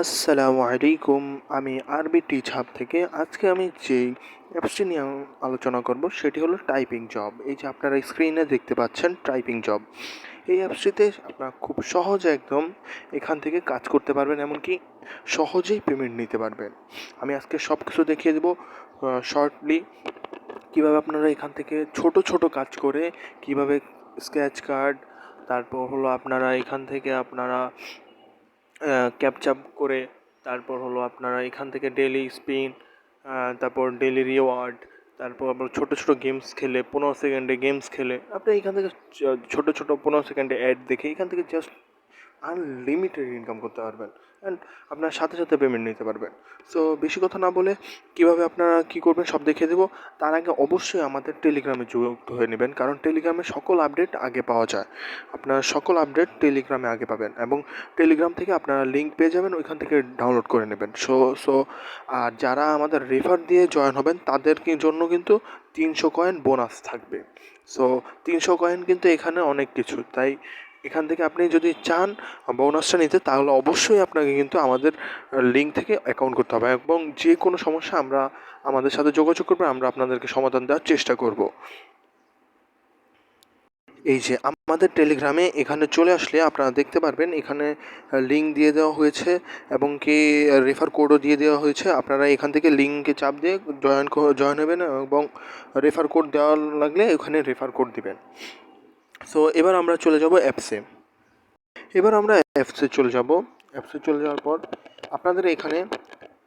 আসসালামু আলাইকুম। আমি আরবি টিচ হাব থেকে আজকে আমি যেই অ্যাপসটি নিয়ে আলোচনা করব সেটি হলো টাইপিং জব। এই যে আপনারা স্ক্রিনে দেখতে পাচ্ছেন টাইপিং জব। এই অ্যাপসটিতে আপনারা খুব সহজে একদম এখান থেকে কাজ করতে পারবেন, এমনকি সহজেই পেমেন্ট নিতে পারবেন। আমি আজকে সব কিছু দেখিয়ে দেবো শর্টলি কীভাবে আপনারা এখান থেকে ছোট ছোট কাজ করে কীভাবে স্ক্র্যাচ কার্ড, তারপর হলো আপনারা এখান থেকে আপনারা ক্যাপচাপ করে, তারপর হলো আপনারা এখান থেকে ডেলি স্পিন তারপর ডেলি রিওয়ার্ড তারপর আপনার ছোটো ছোটো গেমস খেলে, পনেরো সেকেন্ডে গেমস খেলে, আপনি এখান থেকে ছোটো ছোটো পনেরো সেকেন্ডে অ্যাড দেখে এখান থেকে জাস্ট আনলিমিটেড ইনকাম করতে পারবেন অ্যান্ড আপনার সাথে সাথে পেমেন্ট নিতে পারবেন। সো বেশি কথা না বলে কীভাবে আপনারা কী করবেন সব দেখিয়ে দেবো। তার আগে অবশ্যই আমাদের টেলিগ্রামে যুক্ত হয়ে নেবেন, কারণ টেলিগ্রামে সকল আপডেট আগে পাওয়া যায়। আপনার সকল আপডেট টেলিগ্রামে আগে পাবেন এবং টেলিগ্রাম থেকে আপনারা লিঙ্ক পেয়ে যাবেন, ওইখান থেকে ডাউনলোড করে নেবেন। সো সো আর যারা আমাদের রেফার দিয়ে জয়েন হবেন, তাদের জন্য কিন্তু তিনশো কয়েন বোনাস থাকবে। সো তিনশো কয়েন কিন্তু এখানে অনেক কিছু, তাই এখান থেকে আপনি যদি চান বোনাসটা নিতে, তাহলে অবশ্যই আপনাকে কিন্তু আমাদের লিঙ্ক থেকে অ্যাকাউন্ট করতে হবে। এবং যে কোনো সমস্যা আমরা আমাদের সাথে যোগাযোগ করবে, আমরা আপনাদেরকে সমাধান দেওয়ার চেষ্টা করব। এই যে আমাদের টেলিগ্রামে এখানে চলে আসলে আপনারা দেখতে পারবেন, এখানে লিঙ্ক দিয়ে দেওয়া হয়েছে এবং কি রেফার কোডও দিয়ে দেওয়া হয়েছে। আপনারা এখান থেকে লিঙ্কে চাপ দিয়ে জয়েন জয়েন হবেন এবং রেফার কোড দেওয়া লাগলে ওখানে রেফার কোড দিবেন। সো এবার আমরা চলে যাব অ্যাপসে এবার আমরা অ্যাপসে চলে যাব। অ্যাপসে চলে যাওয়ার পর আপনাদের এখানে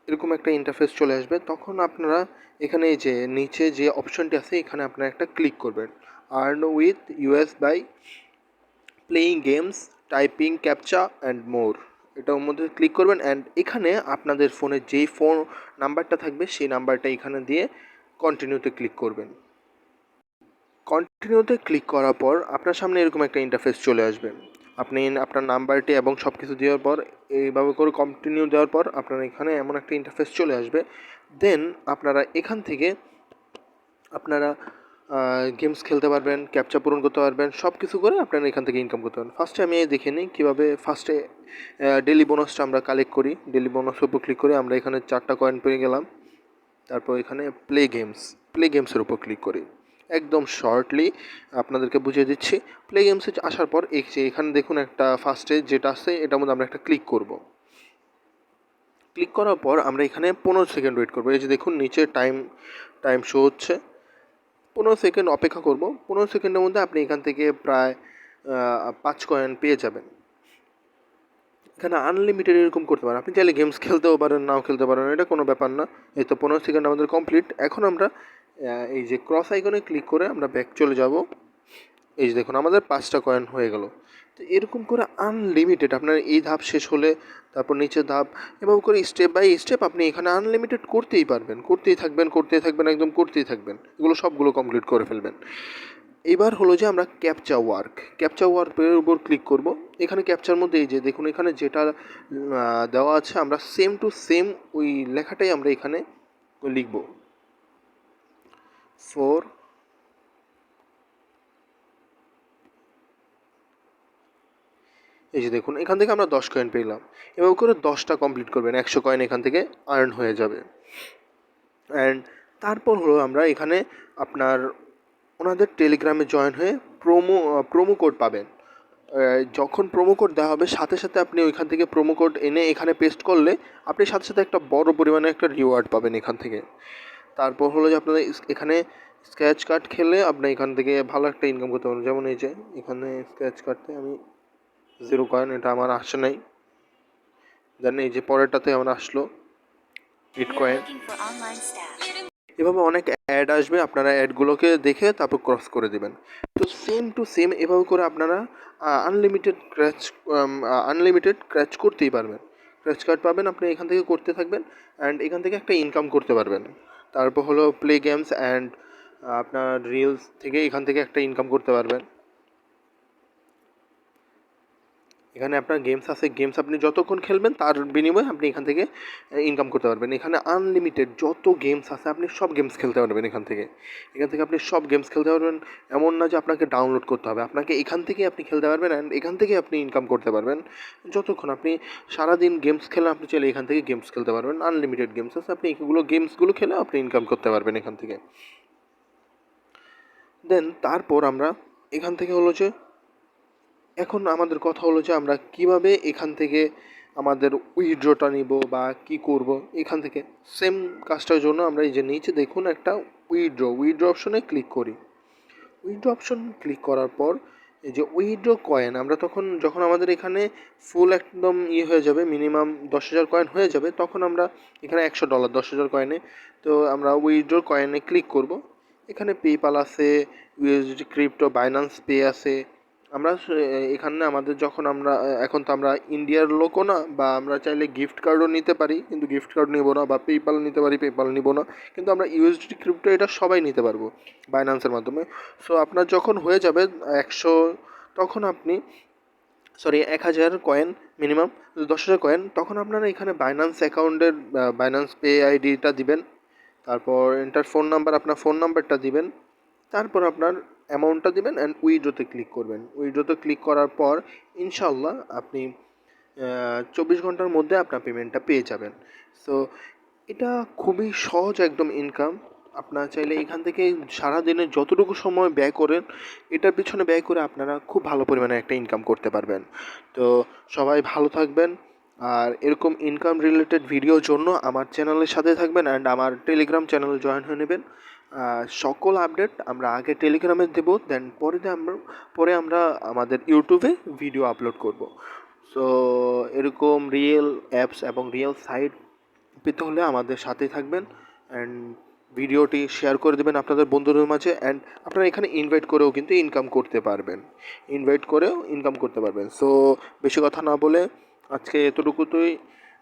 এরকম একটা ইন্টারফেস চলে আসবে। তখন আপনারা এখানে যে নিচে যে অপশনটি আছে, এখানে আপনারা একটা ক্লিক করবেন। Earn with US by playing games typing captcha and more এটার মধ্যে ক্লিক করবেন অ্যান্ড এখানে আপনাদের ফোনে যেই ফোন নাম্বারটা থাকবে, সেই নাম্বারটা এখানে দিয়ে কন্টিনিউতে ক্লিক করবেন। কন্টিনিউতে ক্লিক করার পর আপনার সামনে এরকম একটা ইন্টারফেস চলে আসবে। আপনি আপনার নাম্বারটি এবং সব কিছু দেওয়ার পর, এইভাবে করে কন্টিনিউ দেওয়ার পর আপনার এখানে এমন একটা ইন্টারফেস চলে আসবে। দেন আপনারা এখান থেকে আপনারা গেমস খেলতে পারবেন ক্যাপচা পূরণ করতে পারবেন সব কিছু করে আপনারা এখান থেকে ইনকাম করতে পারবেন। ফার্স্টে আমি দেখে নিই কীভাবে ফার্স্টে ডেলি বোনাসটা আমরা কালেক্ট করি। ডেলি বোনাসের উপর ক্লিক করে আমরা এখানে চারটা কয়েন পেয়ে গেলাম। তারপর এখানে প্লে গেমস প্লে গেমসের উপর ক্লিক করি। একদম শর্টলি আপনাদেরকে বুঝিয়ে দিচ্ছি। প্লে গেমসে আসার পর এই যে এখানে দেখুন একটা ফার্স্টে যেটা আছে, এটার মধ্যে আমরা একটা ক্লিক করব। ক্লিক করার পর আমরা এখানে পনেরো সেকেন্ড ওয়েট করব। এই যে দেখুন, নিচে টাইম টাইম শো হচ্ছে। পনেরো সেকেন্ড অপেক্ষা করব। পনেরো সেকেন্ডের মধ্যে আপনি এখান থেকে প্রায় পাঁচ কয়েন পেয়ে যাবেন। এখানে আনলিমিটেড এরকম করতে পারেন। আপনি চাইলে গেমস খেলতেও পারেন, নাও খেলতে পারেন, এটা কোনো ব্যাপার না। এই তো পনেরো সেকেন্ড আমাদের কমপ্লিট এখন আমরা এই যে ক্রস আইকনে ক্লিক করে আমরা ব্যাক চলে যাব। এই যে দেখুন, আমাদের পাঁচটা কয়েন হয়ে গেল। তো এরকম করে আনলিমিটেড আপনার এই ধাপ শেষ হলে, তারপর নিচের ধাপ, এভাবে করে স্টেপ বাই স্টেপ আপনি এখানে আনলিমিটেড করতেই পারবেন। করতেই থাকবেন করতেই থাকবেন, একদম করতেই থাকবেন। এগুলো সবগুলো কমপ্লিট করে ফেলবেন। এবার হলো যে আমরা ক্যাপচা ওয়ার্ক ক্যাপচা ওয়ার্কের উপর ক্লিক করব। এখানে ক্যাপচার মধ্যে এই যে দেখুন, এখানে যেটা দেওয়া আছে, আমরা সেম টু সেম ওই লেখাটাই আমরা এখানে লিখব। ফোর, এই যে দেখুন, এখান থেকে আমরা দশ কয়েন পেলাম। এভাবে করে দশটা কমপ্লিট করবেন, একশো কয়েন এখান থেকে আর্ন হয়ে যাবে। অ্যান্ড তারপর হলো আমরা এখানে আপনার ওনাদের টেলিগ্রামে জয়েন হয়ে প্রোমো প্রোমো কোড পাবেন। যখন প্রোমো কোড দেওয়া হবে, সাথে সাথে আপনি ওইখান থেকে প্রোমো কোড এনে এখানে পেস্ট করলে, আপনি সাথে সাথে একটা বড় পরিমাণে একটা রিওয়ার্ড পাবেন এখান থেকে। তারপর হলো যে আপনারা এখানে স্ক্র্যাচ কার্ড খেলে আপনি এখান থেকে ভালো একটা ইনকাম করতে পারেন যেমন এই যে, এখানে স্ক্র্যাচ কার্ডতে আমি জিরো কয়েন এটা আমার আসে নাই। দেন এই যে পরেরটাতে আমার আসলো বিট কয়েন এভাবে অনেক অ্যাড আসবে, আপনারা অ্যাডগুলোকে দেখে তারপর ক্রস করে দেবেন। তো সেম টু সেম এভাবে করে আপনারা আনলিমিটেড ক্র্যাচ আনলিমিটেড ক্র্যাচ করতেই পারবেন। ক্র্যাচ কার্ড পাবেন, আপনি এখান থেকে করতে থাকবেন অ্যান্ড এখান থেকে একটা ইনকাম করতে পারবেন। তারপর হলো প্লে গেমস অ্যান্ড আপনার রিলস থেকে এখান থেকে একটা ইনকাম করতে পারবেন। এখানে আপনার গেমস আছে গেমস আপনি যতক্ষণ খেলবেন তার বিনিময়ে আপনি এখান থেকে ইনকাম করতে পারবেন। এখানে আনলিমিটেড যত গেমস আছে, আপনি সব গেমস খেলতে পারবেন এখান থেকে। এখান থেকে আপনি সব গেমস খেলতে পারবেন। এমন না যে আপনাকে ডাউনলোড করতে হবে। আপনাকে এখান থেকে আপনি খেলতে পারবেন অ্যান্ড এখান থেকে আপনি ইনকাম করতে পারবেন। যতক্ষণ আপনি সারাদিন গেমস খেলে, আপনি চাইলে এখান থেকে গেমস খেলতে পারবেন। আনলিমিটেড গেমস আছে, আপনি এগুলো গেমসগুলো খেলে আপনি ইনকাম করতে পারবেন এখান থেকে। দেন তারপর আমরা এখান থেকে হলো যে এখন আমাদের কথা হলো যে আমরা কীভাবে এখান থেকে আমাদের উইথড্রটা নিব বা কি করব? এখান থেকে সেম কাজটার জন্য আমরা এই যে নিচে দেখুন একটা উইথড্র উইড্রো অপশনে ক্লিক করি। উইড্রো অপশন ক্লিক করার পর এই যে উইথড্র কয়েন আমরা তখন যখন আমাদের এখানে ফুল একদম ইয়ে হয়ে যাবে মিনিমাম দশ হাজার কয়েন হয়ে যাবে, তখন আমরা এখানে একশো ডলার দশ হাজার কয়েনে তো আমরা উইথড্র কয়েনে ক্লিক করব। এখানে পেপাল আছে ইউএসডি ক্রিপ্টো বাইন্যান্স পে আছে আমরা এখানে আমাদের যখন আমরা এখন তো আমরা ইন্ডিয়ার লোকও না, বা আমরা চাইলে গিফট কার্ডও নিতে পারি, কিন্তু গিফট কার্ড নিব না, বা পেপাল নিতে পারি পেপাল নিব না, কিন্তু আমরা ইউএসডি ক্রিপ্টো এটা সবাই নিতে পারব বাইন্যান্সের মাধ্যমে। সো আপনার যখন হয়ে যাবে একশো, তখন আপনি সরি এক হাজার কয়েন মিনিমাম দশ হাজার কয়েন তখন আপনারা এখানে বাইন্যান্স অ্যাকাউন্টের বাইন্যান্স পে আইডিটা দিবেন, তারপর এন্টার ফোন নাম্বার আপনার ফোন নাম্বারটা দিবেন, তারপর আপনার অ্যামাউন্টটা দিবেন অ্যান্ড উইড্রোতে ক্লিক করবেন। উইড্রোতে ক্লিক করার পর ইনশাল্লাহ আপনি চব্বিশ ঘণ্টার মধ্যে আপনার পেমেন্টটা পেয়ে যাবেন। সো এটা খুবই সহজ একদম ইনকাম আপনার চাইলে এখান থেকে সারাদিনে যতটুকু সময় ব্যয় করেন, এটার পিছনে ব্যয় করে আপনারা খুব ভালো পরিমাণে একটা ইনকাম করতে পারবেন। তো, সবাই ভালো থাকবেন। আর এরকম ইনকাম রিলেটেড ভিডিওর জন্য আমার চ্যানেলের সাথে থাকবেন অ্যান্ড আমার টেলিগ্রাম চ্যানেলে জয়েন হয়ে নেবেন। সকল আপডেট আমরা আগে টেলিগ্রামে দেব দেন পরে আমরা পরে আমরা আমাদের ইউটিউবে ভিডিও আপলোড করব। সো এরকম রিয়েল অ্যাপস এবং রিয়েল সাইট পেতে হলে আমাদের সাথেই থাকবেন অ্যান্ড ভিডিওটি শেয়ার করে দেবেন আপনাদের বন্ধুদের মাঝে অ্যান্ড আপনারা এখানে ইনভাইট করেও কিন্তু ইনকাম করতে পারবেন। ইনভাইট করেও ইনকাম করতে পারবেন। সো বেশি কথা না বলে আজকে এতটুকুতেই